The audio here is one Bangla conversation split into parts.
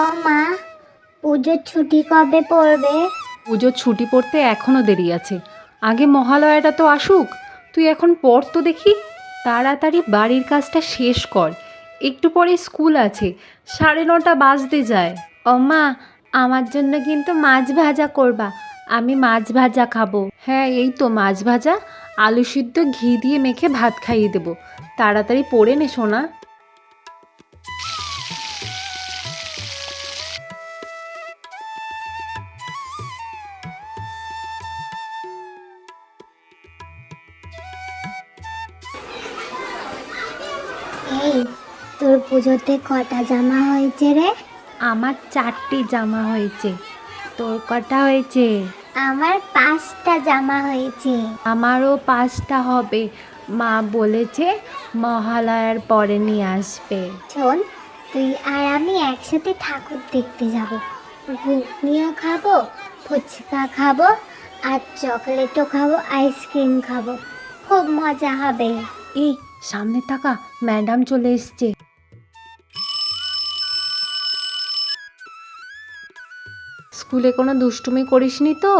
ও মা পুজোর ছুটি কবে পড়বে? পুজোর ছুটি পড়তে এখনও দেরি আছে। আগে মহালয়াটা তো আসুক তুই এখন পড় তো দেখি। তাড়াতাড়ি বাড়ির কাজটা শেষ কর। একটু পরে স্কুল আছে সাড়ে নটা বাজতে যায়। ও মা আমার জন্য কিন্তু মাছ ভাজা করবা। আমি মাছ ভাজা খাব। হ্যাঁ এই তো মাছ ভাজা। আলু সিদ্ধ ঘি দিয়ে মেখে ভাত খাইয়ে দেবো। তাড়াতাড়ি পড়ে নে সোনা। এই তোর পুজোতে কটা জামা হয়েছে রে? আমার চারটি জামা হয়েছে। তোর কটা হয়েছে? আমার পাঁচটা জামা হয়েছে। আমারও পাঁচটা হবে। মা বলেছে মহালয়ার পরে নিয়ে আসবে। শোন তুই আর আমি একসাথে ঠাকুর দেখতে যাব। ঘুগনিও খাব ফুচকা খাব আর চকলেটও খাব আইসক্রিম খাব। খুব মজা হবে। এই সামনে টাকা ম্যাডাম চলে এসছে। স্কুলে কোনো দুষ্টুমি করিসনি তো?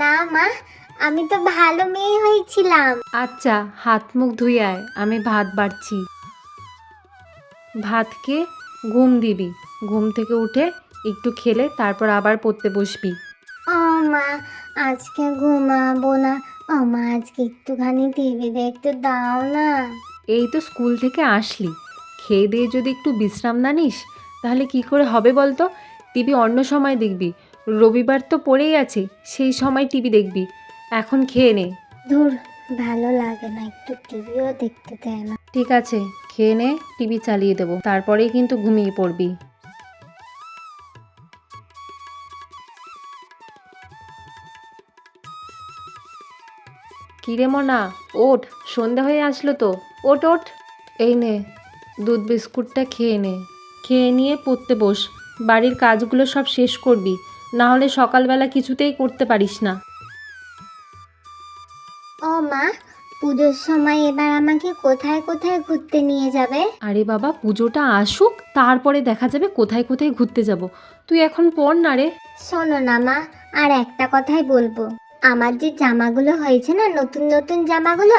না মা আমি তো ভালো মেয়ে হয়েছিলাম। আচ্ছা হাত মুখ ধুয়ে আয় আমি ভাত বাড়ছি। ভাতকে ঘুম দিবি। ঘুম থেকে উঠে একটু খেলে তারপর আবার পড়তে বসবি। ও মা আজকে ঘুমাবো না। ও মা আজকে একটুখানি টিভি দেখতে দাও না। এই তো স্কুল থেকে আসলি। খেয়ে দিয়ে যদি একটু বিশ্রাম না নিস তাহলে কি করে হবে বলতো? টিভি অন্য সময় দেখবি। রবিবার তো পড়েই আছে সেই সময় টিভি দেখবি। এখন খেয়ে নে। ধুর ভালো লাগে না একটু টিভিও দেখতে দেয় না। ঠিক আছে খেয়ে নে টিভি চালিয়ে দেবো। তারপরেই কিন্তু ঘুমিয়ে পড়বি। কিরে মনা ওঠ সন্ধে হয়ে আসলো তো। ওঠ ওঠ। এই নে দুধ বিস্কুটটা খেয়ে নে। খেয়ে নিয়ে পড়তে বস। বাড়ির কাজগুলো সব শেষ করবি। না হলে সকালবেলা কিছুতেই করতে পারিস না। ও মা পুজোর সময় এবার আমাকে কোথায় কোথায় ঘুরতে নিয়ে যাবে? আরে বাবা পুজোটা আসুক তারপরে দেখা যাবে কোথায় কোথায় ঘুরতে যাব। তুই এখন পড় না রে। শোনো না মা আর একটা কথাই বলব। আমার যে জামাগুলো হয়েছে না নতুন নতুন জামাগুলো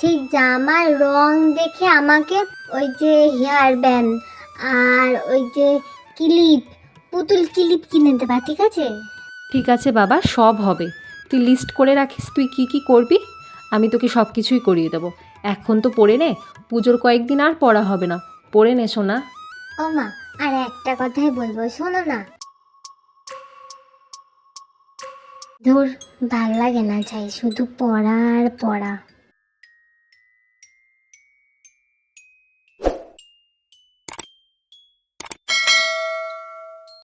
সেই জামার রং দেখে আমাকে ওই যে হেয়ার ব্যান্ড আর ওই যে ক্লিপ পুতুল ক্লিপ কিনে দেবা ঠিক আছে? ঠিক আছে বাবা সব হবে। তুই লিস্ট করে রাখিস তুই কি কি করবি? আমি তোকে সব কিছুই করিয়ে দেবো। এখন তো পড়ে নে পুজোর কয়েকদিন আর পড়া হবে না। পড়ে নে শোনা ও মা আর একটা কথাই বলব শোনো না। ধুর ভালো লাগে না চাই শুধু পড়া আর পড়া।